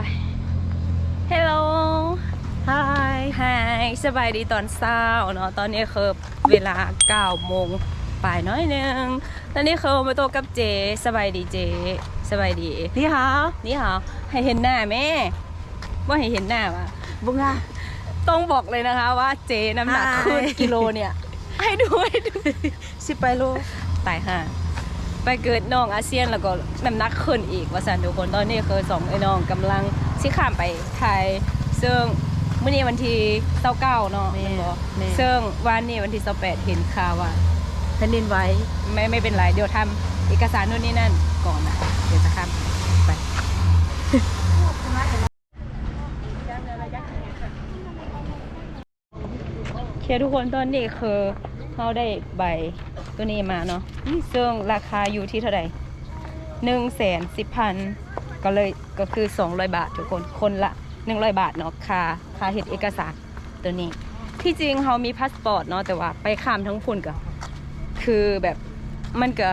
ไป Hello Hi Hi สบายดีตอนเช้าเนาะตอนนี้คือเวลา9โมงป่ายน้อยหนึงตอนนี้คือมาโตวกับเจ สบายดีเจ สบายดีนี่ฮะนี่เหรอให้เห็นหน้าแม่ว่าให้เห็นหน้าว่ะบุงาต้องบอกเลยนะคะว่าเจน้ำหนัก Hi ขึ้นกิโลเนี่ย ให้ดูให้ดูสิไปโลตายค่ะ ไปเกิดน้องอาเซียนแล้วก็น้ำหนักขึ้นอีกว่าสันทุกคนตอนนี้คือสองไอ้น้องกำลังสิข้ามไปไทยซึ่งมื่อนี้วันที่เต้าเก้าเนาะแม่แม่นบ่แม่ ซึ่งวันนี้วันที่สิบแปดเห็นข่าวว่า แผ่นดินไหวไม่ไม่เป็นไรเดี๋ยวทำเอกสารนู่นนี่นั่นก่อนนะเดี๋ยวจะข้ามไปโอเคทุกคนตอนนี้คือเขาได้ใบ ตัวนี้มาเนาะซึ่งราคาอยู่ที่เท่าไหร่หนึ่งแสนสิบพันก็เลยก็คือสองร้อยบาททุกคนคนละหนึ่งร้อยบาทเนาะค่าค่าเห็ดเอกสารตัวนี้ ที่จริงเขามีพาสปอร์ตเนาะแต่ว่าไปข้ามทั้งพุ่นก็คือแบบมันก็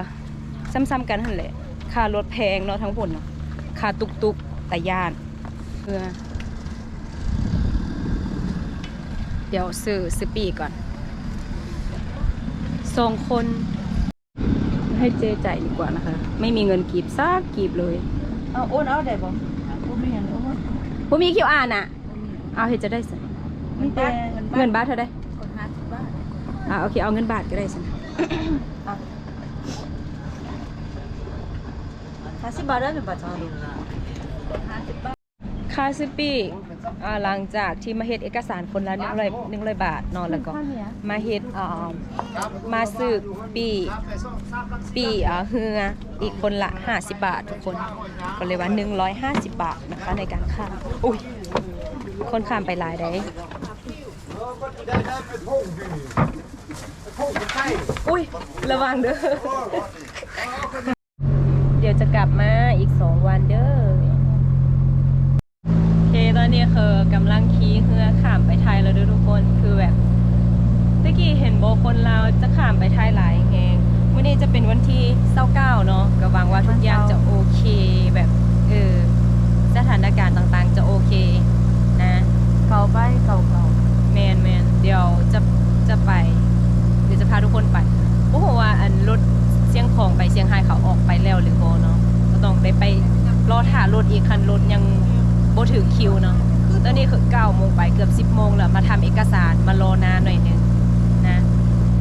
ซ้ำๆกันหั่นแหละค่ารถแพงเนาะทั้งพุ่นเนาะค่าตุกตุกแต่ย่านเพื่อเดี๋ยวซื้อซื้อปีก่อน ส่งคน ให้เจจ่ายดีกว่านะคะ ไม่มีเงินกีบซากกีบเลยเอาโอนเอาได้บ่โอนไม่เห็นโอนผู้มีคิวอ่านอะ เอาเฮ็ดจะได้สิมีแต่เงินบาทเท่าไดกดห้าสิบบาทอ่าโอเคเอาเงินบาทก็ได้สิอะห้าสิบบาทได้เป็นบาทจ้าดูห้าสิบบาท ค่าซื้อปีอ่าหลังจากที่มาเฮ็ดเอกสารคนละหนึ่งร้อยหนึ่งร้อยบาทเนอนแล้วก็มาเฮ็ดอ่ามาซื้อปีปีอ่าเฮืออีกคนละ 50 บาททุกคนก็เลยว่า 150 บาทนะคะในการข้ามอุ้ยคนข้ามไปหลายได้อุ้ยระวังเด้อ เดี๋ยวจะกลับมาอีก 2 วันเด้อ โอเคตอนนี้คือกำลังขี่เรือข้ามไปไทยแล้วเด้อทุกคนคือแบบตะกี้เห็นโบคนเราวจะข้ามไปไทยหลายแฮงวันนี้จะเป็นวันที่29เนาะก็หวังว่าทุกอย่างจะโอเคแบบเออสถานการณ์ต่างๆ จะโอเคนะเก่าไปเก่าเก่าแมนแมนเดี๋ยวจะจะไปเดี๋ยวจะพาทุกคนไปโอ้โหว่าอันรถเสียงของไปเสียงไฮเขาออกไปแล้วหรือโบเนาะก็ต้องได้ไปรอถ่ารถอีกคันรถยังโบ ถึงคิวเนาะตอนนี้คือ9โมงไปเกือบ10โมงแล้วมาทำเอกสารมารอนานหน่อยหนึงนะ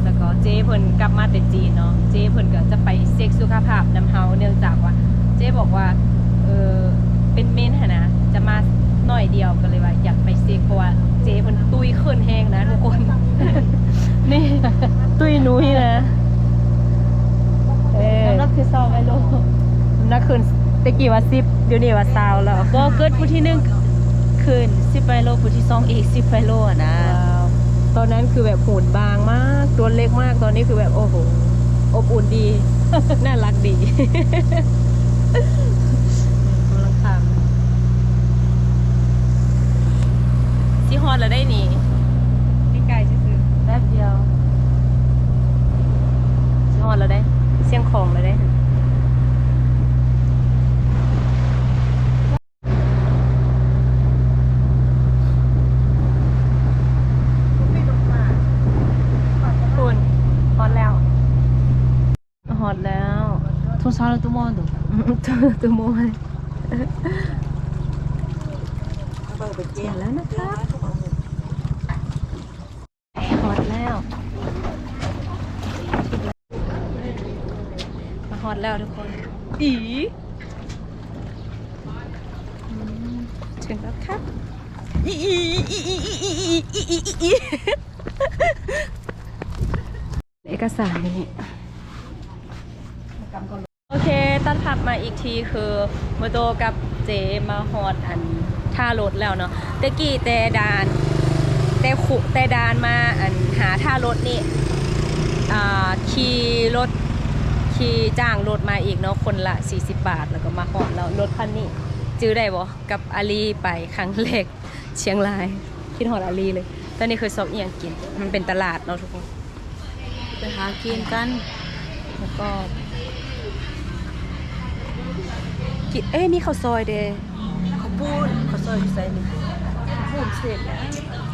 แล้วก็เจ้เพิ่นกลับมาแต่จีนเนาะเจ้เพิ่นก็จะไปเช็คสุขภาพนำเฮาเนื่องจากว่า เจ้บอกว่าเออเป็นเมนหนนะจะมาหน่อยเดียวก็เลยว่า อยากไปเช็คเพราะว่าเจ้เพิ่นตุยขึ้นแห้งนะทุกคนนี่ตุยนุ้ยนะเออน้ำหนักคือซองไอโลนักคืน ตะกี้ว่าสิบเดี๋ยวนี้ว่าซาวแล้วก็เกิดผู้ที่หนึ่งคืนสิบไปโลผู้ที่สองอีกสิบไปโลอะนะว้าวตอนนั้นคือแบบหุ่นบางมากตัวเล็กมากตอนนี้คือแบบโอ้โหอบอุ่นดี น่ารักดีกำลังทำที่ฮอดแล้วได้หนีใกล้ๆซื้อแป๊บเดียวๆที่ฮอดแล้วได้ เสียงของแล้วได้ คุณฮอตแล้วฮอตแล้ว ทุกเช้าเราตุ้มอนดูตัวตัวโมยเสร็จแล้วนะคะฮอตแล้วมาฮอตแล้วทุกคน อีอืมถึงแล้วครับอีอีอีอีอีอีอีอีอีอีอีเอกสารนี่โอเค ตัดภาพมาอีกทีคือโมโตกับเจมาฮอดอันท่ารถแล้วเนาะตะกี้แต่ดานแต่ขุแต่ดานมาอันหาท่ารถนี่ขี่รถขี่จ้างรถมาอีกเนาะคนละ 40 บาทแล้วก็มาฮอดแล้วรถคันนี้จื้อได้บ่กับอาลีไปครั้งแรกเชียงราย คิดฮอดอาลีเลย ตอนนี้คือซอกเอียงกิน มันเป็นตลาดเนาะทุกคน ไปหากินกัน แล้วก็ กินเอ้ยมีข้าวซอยเด้ข้าวปุ้นซอยอยู่ไสนี่พูดเสร็จแล้ว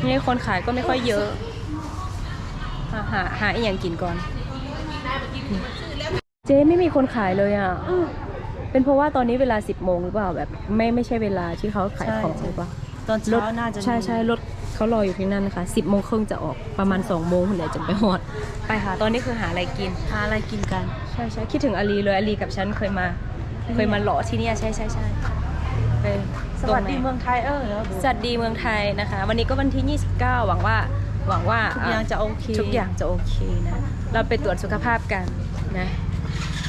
นี่คนขายก็ไม่ค่อยเยอะ หาหาหาอีกอย่างกินก่อน เจ๊ไม่มีคนขายเลยอะ เป็นเพราะว่าตอนนี้เวลา 10โมงหรือเปล่าแบบ ไม่ไม่ใช่เวลาที่เขาขายของหรือเปล่าตอนรเช้าถน่าจะมีใช่ใช่รถเขารออยู่ที่นั่นนะคะ10โมงครึ่งจะออกประมาณ2โมงคุณเดี๋ยวจะไปฮอด ไปค่ะ ตอนนี้คือหาอะไรกิน หาอะไรกินกัน ใช่ใช่คิดถึงอาลีเลยอาลีกับฉันเคยมา เคยมาหล่อที่เนี่ยใช่ใช่ใช่ไปสวัสดีตรงไหนเมืองไทยเออแล้วสวัสดีเมืองไทยนะคะ วันนี้ก็วันที่ 29 หวังว่าหวังว่าทุกอย่างจะโอเคทุกอย่างจะโอเคนะเราไปตรวจสุขภาพกันนะ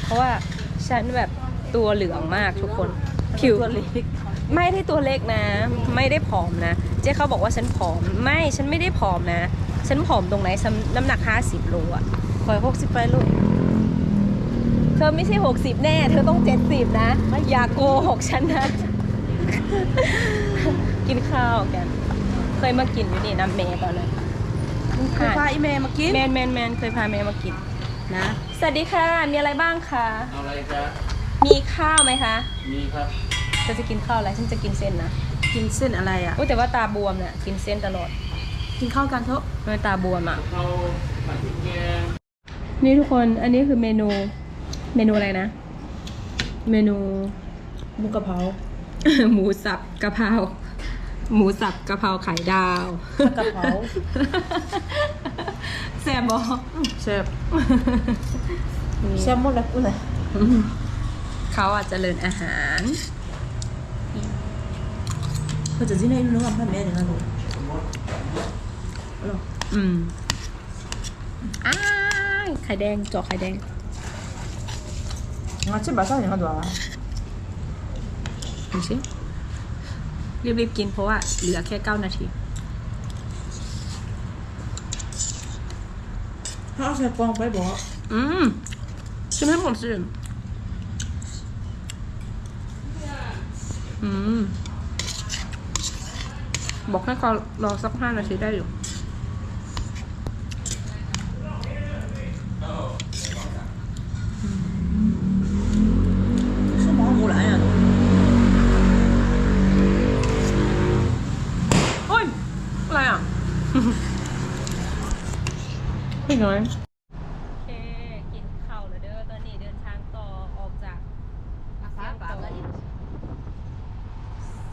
เพราะว่าฉันแบบตัวเหลืองมากทุกคนผิวตัวเล็กไม่ได้ตัวเล็กนะ ไม่ได้ผอมนะ เจ๊เขาบอกว่าฉันผอม ไม่ฉันไม่ได้ผอมนะ ฉันผอมตรงไหนฉันน้ำหนัก 50โลอะคอย60ไปลูก เธอไม่ใช่ 60 แน่ เธอต้อง 70 นะ อย่าโกหกฉันนะ กินข้าวกัน เคยมากินอยู่นี่น้ำเมย์ตอนนั้นคือพาอีเมย์มากินแมนแมนแมนเคยพาเมย์มากินนะ สวัสดีค่ะ มีอะไรบ้างคะเอาอะไรจ๊ะมีข้าวไหมคะ มีครับเธอจะกินข้าวอะไร ฉันจะกินเส้นนะ กินเส้นอะไรอะโอ้ยแต่ว่าตาบวมเนี่ยกินเส้นตลอด กินข้าวกันเถอะทำไมตาบวมอะเขาผัดพริกแกงนี่ทุกคน อันนี้คือเมนู เมนูอะไรนะ เมนูหมูกระเพราหมูสับกะเพราหมูสับกะเพราไข่ดาวผัดกะเพราแซ่บบอแซ่บแซ่บหมดแล้วกูเลยเขาอาจจะเจริญอาหารเขาจะที่ไหนรู้ว่าพ่อแม่เนี่ยนะลูกอืมอ้ายไข่แดงเจาะไข่แดง งั้นชิบะซ่าอย่างนั้นด้วยดูสิรีบๆกินเพราะว่าเหลือแค่เก้านาทีถ้าเอาใส่กล่องไปบอกอืมชิมให้ผมสิอืม บอกให้เขารอสักห้านาทีได้อยู่ สมองหมูหลายอะ โอ้ย อะไรอะ พี่น้อย โอเค กินข้าวแล้วเด้อ ตอนนี้เดินทางต่อออกจาก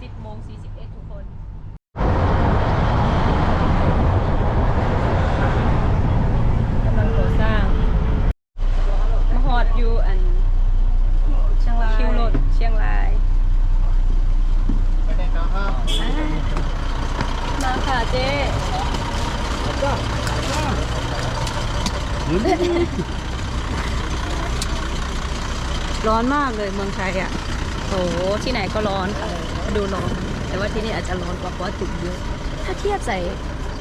สิบโมงสี่สิบเอ็ดทุกคน กำลังก่อสร้างมาฮอดอยู่อัน เชียงราย คิวรถเชียงราย ไปแต่งกาห้า มาค่ะเจ๊ ร้อนมากเลยเมืองไทยอะโหที่ไหนก็ร้อนค่ะดูร้อน แต่ว่าที่นี่อาจจะร้อนกว่าเพราะว่าตึกเยอะ ถ้าเทียบใส่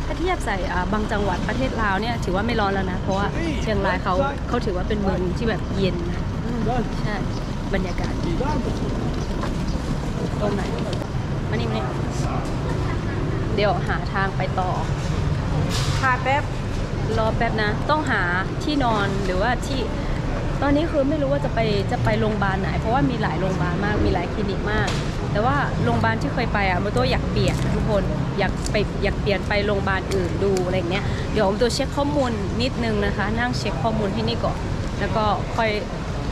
ถ้าเทียบใส่บางจังหวัดประเทศลาวเนี่ยถือว่าไม่ร้อนแล้วนะ เพราะว่าเชียงรายเขาเขาถือว่าเป็นเมืองที่แบบเย็นนะใช่บรรยากาศดีตรงไหนมานี่มานี่เดี๋ยวหาทางไปต่อพาแป๊บ รอแป๊บนะ ต้องหาที่นอนหรือว่าที่ ตอนนี้คือไม่รู้ว่าจะไปจะไปโรงพยาบาลไหน เพราะว่ามีหลายโรงพยาบาลมากมีหลายคลินิกมาก แต่ว่าโรงพยาบาลที่เคยไปอะมันตัวอยากเปลี่ยนทุกคนอยากไปอยากเปลี่ยนไปโรงพยาบาลอื่นดูอะไรเงี้ยเดี๋ยวผมตัวเช็คข้อมูลนิดนึงนะคะ นั่งเช็คข้อมูลที่นี่ก่อนแล้วก็ค่อย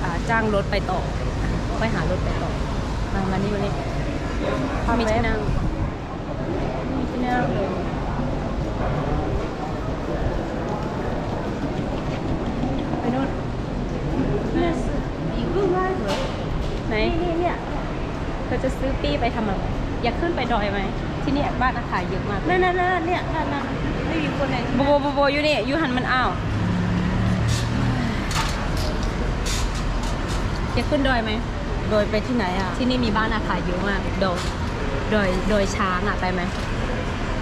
อาจ้างรถไปต่อค่อยหารถไปต่อมามานี่มานี่มีที่นั่งมีที่นั่งเลย ไปนู่น อีกรูปไล่เหรอ ไหน นี่เนี่ย เธอ จะซื้อปี้ไปทำอะไรอยากขึ้นไปดอยไหมที่นี่บ้านอาคารเยอะมากนั่นนั่นนั่นเนี่ยนั่นนั่นไม่มีคนไหนโบโบโบโบอยู่นี่อยู่หันมันอ้าวอยากขึ้นดอยไหมโดยไปที่ไหนอะที่นี่มีบ้านอาคารเยอะมากดอยดอยดอยช้างอะไปไหม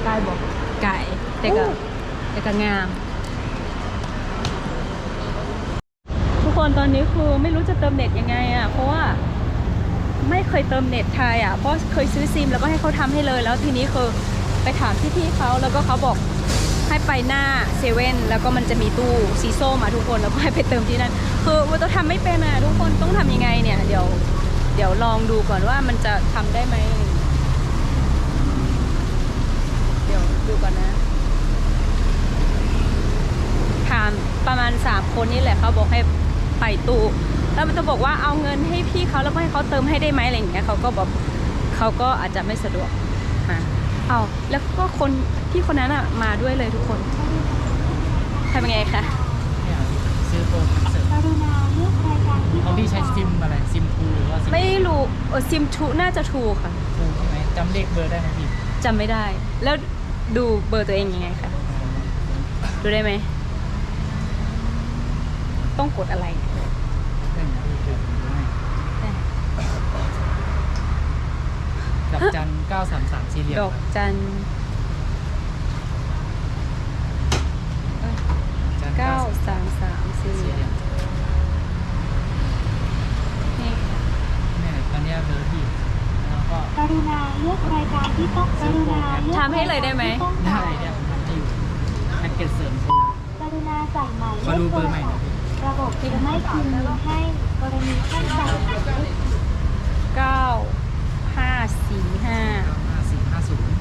ได้บอกไก่แต่ก็โอ้แต่ก็งาม ทุกคนตอนนี้คือไม่รู้จะเติมเน็ตยังไงอะเพราะว่า ไม่เคยเติมเน็ตไทยอะเพราะเคยซื้อซิมแล้วก็ให้เขาทำให้เลย แล้วทีนี้คือไปถามพี่ๆเขาแล้วก็เขาบอกให้ไปหน้าเซเว่นแล้วก็มันจะมีตู้สีส้มอะทุกคนแล้วก็ให้ไปเติมที่นั่นคือว่าจะทำไม่เป็นอะทุกคนต้องทำยังไงเนี่ย เดี๋ยวเดี๋ยวลองดูก่อนว่ามันจะทำได้ไหมเดี๋ยวดูก่อนนะถามประมาณสามคนนี่แหละเขาบอกให้ไปตู้ แล้วมันจะบอกว่าเอาเงินให้พี่เขาแล้วก็ให้เขาเติมให้ได้ไหมอะไรอย่างเงี้ยเขาก็บอกเขาก็อาจจะไม่สะดวกมาเอาแล้วก็คนพี่คนนั้นอะมาด้วยเลยทุกคนทำยังไงคะเนี่ยซื้อโปรคอนเสิร์ตกรุณาเลือกรายการที่เขาพี่ใช้ซิมอะไรซิมทูหรือว่าซิมไม่รู้เออซิมทูน่าจะทูค่ะทูใช่ไหมจำเลขเบอร์ได้ไหมพี่จำไม่ได้ แล้วดูเบอร์ตัวเองยังไงคะดูได้ไหมต้องกดอะไรได้ไหมพี่ดูให้กับจันเก้าสามสามสี่เหลี่ยมดอกจันจันเก้าสามสามสี่สี่เหลี่ยมนี่ค่ะเนี่ยตอนเนี้ยเบอร์พี่แล้วก็กรุณาเลือกรายการที่ต้องกรุณาเลือกทำให้เลยได้ไหมต้องได้การเนี่ยทำให้อยู่แพ็กเกจเสริมโชว์กรุณาใส่หมายเลขอขดูโทเบอรร์ใหม่หศัน่พอยท์พี่ ระบบจะไม่คืนเงินให้กรณีท่านใส่หมายเลขเก้าห้าสี่ห้าห้าสี่ห้าศูนย์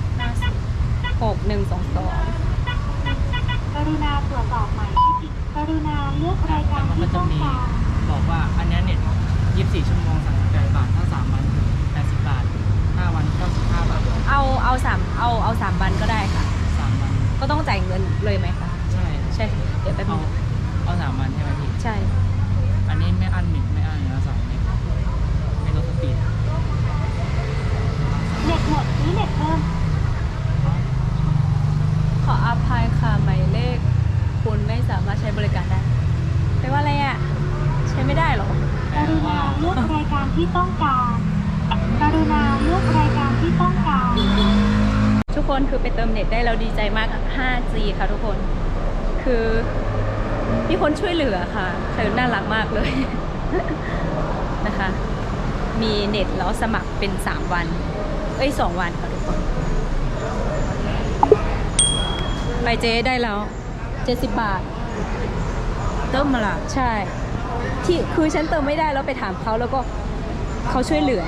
หกหนึ่งสองสองกรุณาตรวจสอบหมายเลขผิดกรุณาเลือกรายการมันก็ที่จะต้องมีการบอกว่าอันเนี้ยเน็ต24 ชั่วโมง38บาท ถ้า 3 วัน80 บาท 5 วัน 95 บาท เอาเอาสามเอาเอาสามวันก็ได้ค่ะ 3 วัน ก็ต้องจ่ายเงินเลยไหมคะ ใช่ ใช่ค่ะเดี๋ยวแป๊บเอานึง เอา3วันใช่ไหมพี่ ใช่ อันนี้ไม่อันเน็ตไม่อันแล้วสองเน็ตไม่ลดสปีดเน็ตหมดซื้อเน็ตเพิ่มขออภัยค่ะหมายเลข คุณไม่สามารถใช้บริการได้แปลว่าอะไรอะ ใช้ไม่ได้เหรอ กแต่รุณาว่าเลือกรายการที่ต้องการ กรุณาเลือกรายการที่ต้องการ ทุกคนคือไปเติมเน็ตได้แล้วดีใจมาก 5G ค่ะทุกคน คือ มีคนช่วยเหลือค่ะคือน่ารักมากเลยนะคะ มีเน็ตแล้วสมัครเป็น 3 วัน เอ้ย 2 วันค่ะทุกคน ไปเจ๊ได้แล้ว 70 บาท เติมมาละใช่ ที่คือฉันเติมไม่ได้แล้วไปถามเขาแล้วก็เขาช่วยเหลือ